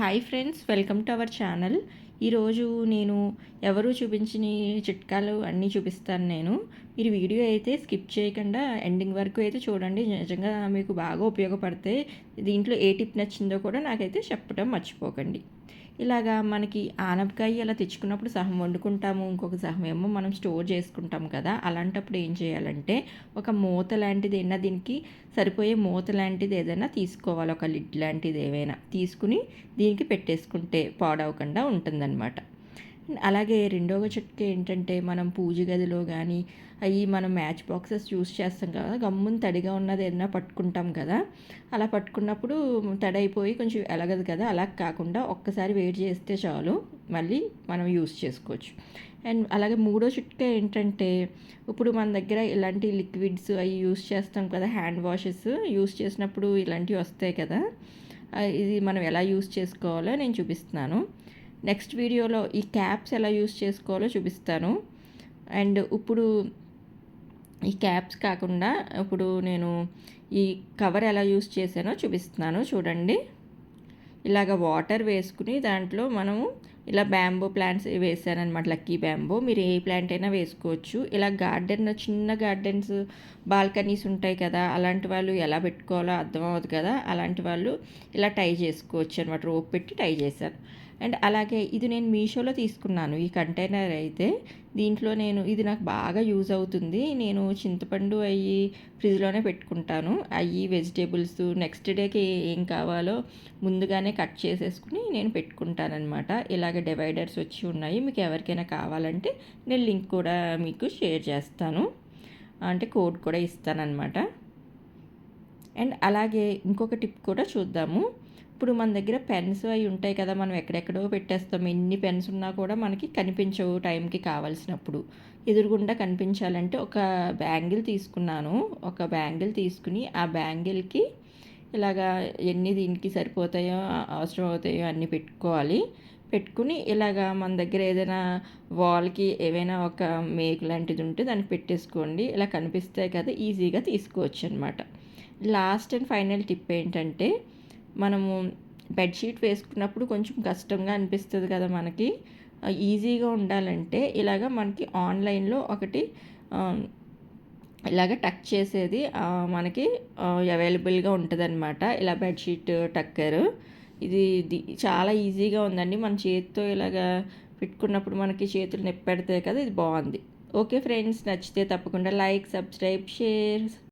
Hi friends welcome to our channel ఈరోజు నేను ఎవరు చూపించిన చిట్కాలు అన్నీ చూపిస్తాను నేను. మీరు వీడియో అయితే స్కిప్ చేయకుండా ఎండింగ్ వరకు అయితే చూడండి. నిజంగా మీకు బాగా ఉపయోగపడితే దీంట్లో ఏ టిప్ నచ్చిందో కూడా నాకైతే చెప్పడం మర్చిపోకండి. ఇలాగా మనకి ఆనపకాయ ఇలా తెచ్చుకున్నప్పుడు సహం వండుకుంటాము ఇంకొక సహం ఏమో మనం స్టోర్ చేసుకుంటాం కదా. అలాంటప్పుడు ఏం చేయాలంటే ఒక మూత లాంటిది ఏదైనా దీనికి సరిపోయే మూత లాంటిది ఏదైనా తీసుకోవాలి. ఒక లిడ్ లాంటిది ఏవైనా తీసుకుని దీనికి పెట్టేసుకుంటే పాడవకుండా ఉంటుందన్నమాట. అలాగే రెండవ చిట్కా ఏంటంటే మనం పూజ గదిలో కానీ అవి మనం మ్యాచ్ బాక్సెస్ యూస్ చేస్తాం కదా గమ్మున తడిగా ఉన్నది ఏదైనా పట్టుకుంటాం కదా అలా పట్టుకున్నప్పుడు తడైపోయి కొంచెం ఎలగదు కదా అలా కాకుండా ఒక్కసారి వెయిట్ చేస్తే చాలు మళ్ళీ మనం యూస్ చేసుకోవచ్చు. అండ్ అలాగే మూడో చిట్కా ఏంటంటే ఇప్పుడు మన దగ్గర ఇలాంటి లిక్విడ్స్ అవి యూస్ చేస్తాం కదా హ్యాండ్ వాషెస్ యూస్ చేసినప్పుడు ఇలాంటివి వస్తాయి కదా ఇది మనం ఎలా యూస్ చేసుకోవాలో నేను చూపిస్తున్నాను. నెక్స్ట్ వీడియోలో ఈ క్యాప్స్ ఎలా యూస్ చేసుకోవాలో చూపిస్తాను. అండ్ ఇప్పుడు ఈ క్యాప్స్ కాకుండా ఇప్పుడు నేను ఈ కవర్ ఎలా యూస్ చేశానో చూపిస్తున్నాను. చూడండి. ఇలాగ వాటర్ వేసుకుని దాంట్లో మనము ఇలా బ్యాంబో ప్లాంట్స్ వేసానమాట లక్కీ బ్యాంబో. మీరు ఏ ప్లాంట్ అయినా వేసుకోవచ్చు. ఇలా గార్డెన్ చిన్న గార్డెన్స్ బాల్కనీస్ ఉంటాయి కదా అలాంటి వాళ్ళు ఎలా పెట్టుకోవాలో అర్థం అవ్వదు కదా అలాంటి వాళ్ళు ఇలా టై చేసుకోవచ్చు అనమాట రోప్ పెట్టి టై చేశాను అండ్ అలాగే ఇది నేను మీషోలో తీసుకున్నాను ఈ కంటైనర్ అయితే. దీంట్లో నేను ఇది నాకు బాగా యూజ్ అవుతుంది. నేను చింతపండు అవి ఫ్రిడ్జ్లోనే పెట్టుకుంటాను. అవి వెజిటేబుల్స్ నెక్స్ట్ డేకి ఏం కావాలో ముందుగానే కట్ చేసేసుకుని నేను పెట్టుకుంటాను అనమాట ఇలాగ డివైడర్స్ వచ్చి ఉన్నాయి. మీకు ఎవరికైనా కావాలంటే నేను లింక్ కూడా మీకు షేర్ చేస్తాను. అంటే కోడ్ కూడా ఇస్తానన్నమాట. అండ్ అలాగే ఇంకొక టిప్ కూడా చూద్దాము. ఇప్పుడు మన దగ్గర పెన్స్ అవి ఉంటాయి కదా మనం ఎక్కడెక్కడో పెట్టేస్తాం. ఎన్ని పెన్స్ ఉన్నా కూడా మనకి కనిపించవు టైంకి కావాల్సినప్పుడు. ఎదురుగుండా కనిపించాలంటే ఒక బ్యాంగిల్ తీసుకున్నాను. ఒక బ్యాంగిల్ తీసుకుని ఆ బ్యాంగిల్కి ఇలాగా ఎన్ని దీనికి సరిపోతాయో అవసరం అవుతాయో అన్నీ పెట్టుకోవాలి. పెట్టుకుని ఇలాగా మన దగ్గర ఏదైనా వాల్కి ఏవైనా ఒక మేక్ లాంటిది ఉంటే దానికి పెట్టేసుకోండి. ఇలా కనిపిస్తాయి కదా ఈజీగా తీసుకోవచ్చు అనమాట లాస్ట్ అండ్ ఫైనల్ టిప్ ఏంటంటే మనము బెడ్షీట్ వేసుకున్నప్పుడు కొంచెం కష్టంగా అనిపిస్తుంది కదా మనకి. ఈజీగా ఉండాలంటే ఇలాగ మనకి ఆన్లైన్లో ఒకటి ఇలాగ టక్ చేసేది మనకి అవైలబుల్గా ఉంటుంది అనమాట ఇలా బెడ్షీట్ టక్కర్. ఇది చాలా ఈజీగా ఉందండి. మన చేతితో ఇలాగ పెట్టుకున్నప్పుడు మనకి చేతులు నొప్పి పెడతాయి కదా ఇది బాగుంది. ఓకే ఫ్రెండ్స్ నచ్చితే తప్పకుండా లైక్ సబ్స్క్రైబ్ షేర్.